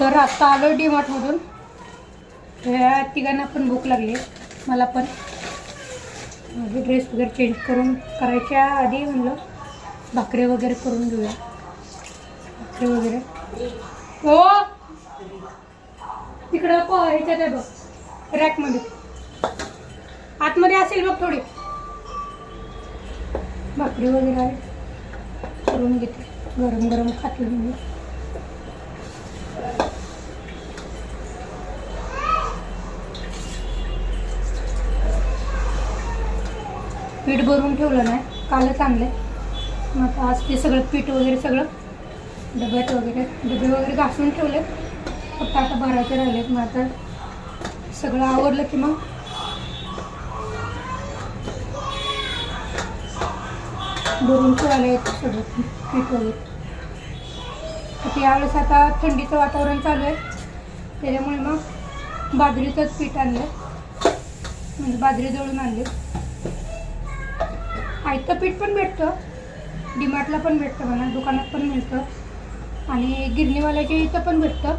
तर आत्ता आलो डी मार्टमधून ह्या तिघांना पण भूक लागली. मला पण. माझे ड्रेस वगैरे चेंज करून करायच्या आधी म्हणलं भाकरी वगैरे करून घेऊया. भाकरी वगैरे. हो तिकडं प ह्याच्यात आहे बघ. रॅकमध्ये. आतमध्ये असेल बघ थोडी. भाकरी वगैरे आहे. करून घेते. गरम गरम खाते मी. पीठ भरून ठेवलं नाही कालच आणलं मग आता आज ते सगळं पीठ वगैरे सगळं डब्यात वगैरे डबे वगैरे घासून ठेवले फक्त आता भरायचे राहिलेत. मग आता सगळं आवडलं की मग भरून ठेवायला येतं सगळं पीठ वगैरे. आता यावेळेस आता थंडीचं वातावरण चालू आहे. त्याच्यामुळे मग बाजरीचंच पीठ आणलं म्हणजे बाजरी जळून आणली आयतं पीठ पण भेटतं डीमार्टला पण भेटतं म्हणा दुकानात पण मिळतं. आणि गिरणीवाल्याच्या इथं पण भेटतं.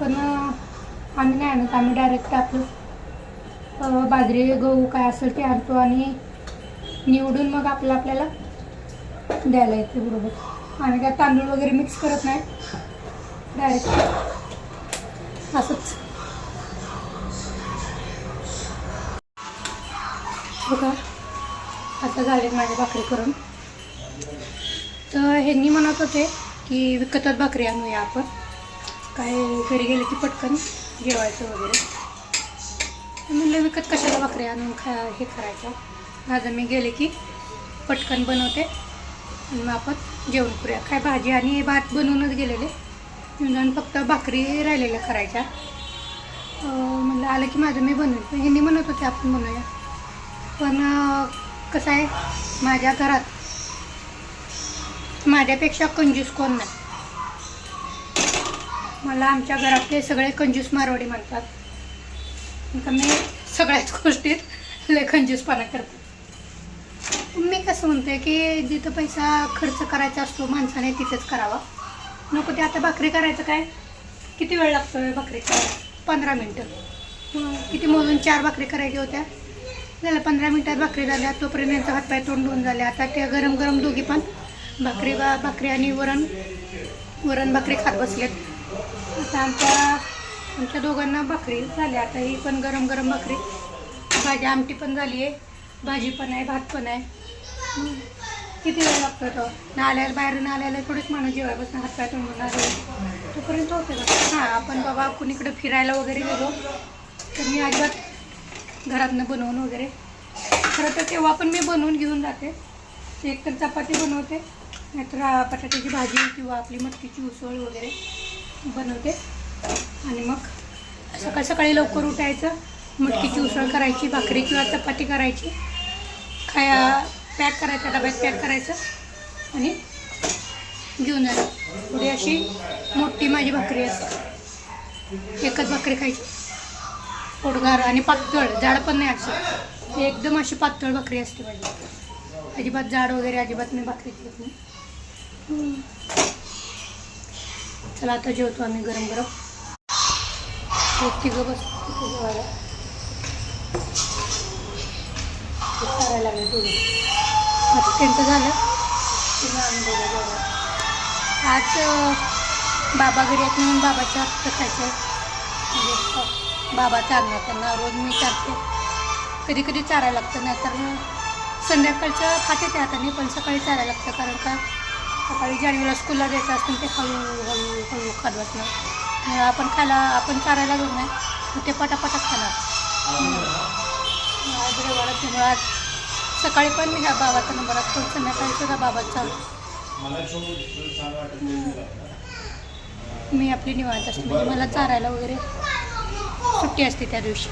पण आम्ही नाही आणत आम्ही डायरेक्ट आपलं बाजरी गहू काय असेल ते आणतो आणि निवडून मग आपलं आपल्याला द्यायला येते बरोबर. आम्ही काय तांदूळ वगैरे मिक्स करत नाही. डायरेक्ट असंच. आता झाले माझ्या भाकरी करून. तर ह्यांनी म्हणत होते की विकतच भाकरी आणूया आपण. काय घरी गेले की पटकन जेवायचं वगैरे. म्हणलं विकत कशाला भाकरी आणून खा हे करायचं? आज मी गेले की पटकन बनवते आणि मग आपण जेवण करूया. काय भाजी आणि भात बनवूनच गेलेले. म्हणून फक्त भाकरी राहिलेल्या करायच्या. म्हणलं आलं की माझं मी बनवेल ह्यांनी म्हणत होते आपण बनवूया. पण कसं आहे? माझ्या घरात माझ्यापेक्षा कंजूस कोण नाही. मला आमच्या घरातले सगळे कंजूस मारवाडी म्हणतात. मी सगळ्याच गोष्टीत लय कंजूसपणा करते. मी कसं म्हणते की जिथं पैसा खर्च करायचा असतो माणसाने तिथेच करावा. नको ते आता भाकरी करायचं काय? किती वेळ लागतो भाकरी करायला पंधरा मिनटं. किती मोजून चार भाकरी करायच्या होत्या? झालं पंधरा मिनटात भाकरी झाल्या तोपर्यंत यांचा हातपाय तोंड धुवून झाले. आता त्या गरम गरम दोघी पण भाकरी बा भाकरी आणि वरण वरण भाकरी खात बसलेत. आता आमच्या आमच्या दोघांना भाकरी झाली. आता ही पण गरम गरम भाकरी. भाजी आमटी पण झाली आहे. भाजी पण आहे भात पण आहे. किती वेळ लागतो तो? नाल्याला बाहेरून आल्याला थोडीच माणूस जेवायपासून हातपाय तोंडून आले. तोपर्यंत होते हां आपण बाबा कुणीकडे फिरायला वगैरे गेलो. तर मी अजिबात घरातनं बनवून वगैरे. खरं तर तेव्हा पण मी बनवून घेऊन जाते एक तर चपाती बनवते नाहीतर बटाट्याची भाजी किंवा आपली मटकीची उसळ वगैरे बनवते. आणि मग सकाळ सकाळी लवकर उठायचं मटकीची उसळ करायची भाकरी किंवा चपाती करायची. खाया पॅक करायचं डब्यात पॅक करायचं आणि घेऊन जायचं. पुढे अशी मोठी माझी भाकरी असते. एकच भाकरी खायची. पोटगार आणि पातळ जाड पण नाही असं. एकदम अशी पातळ भाकरी असते माझी. अजिबात जाड वगैरे अजिबात मी भाकरी घेत नाही. चला आता जेवतो आम्ही गरम गरम. एक तिघं बस जेवायला करायला लागले दोघे आता त्यांचं झालं. आज बाबा घरी आहेत म्हणून बाबाच्या हातचं खायचं आहे. बाबा चारणार त्यांना रोज मी चारते कधी कधी चारायला लागतं नाहीतर मग संध्याकाळचं खाते ते हाताने पण सकाळी चारायला लागतं कारण का सकाळी ज्यावेळेला स्कूलला द्यायचं असतं ते हळू हळू हळू खात बसणार आपण खायला आपण चारायला जाऊ नाही मग ते पटापटा खाणार. आज रविवार त्यामुळे आज सकाळी पण मी ह्या बाबाचा नंबर असतो संध्याकाळी सुद्धा बाबाचा. मी आपली निवांत असते म्हणजे मला चारायला वगैरे सुट्टी असते त्या दिवशी.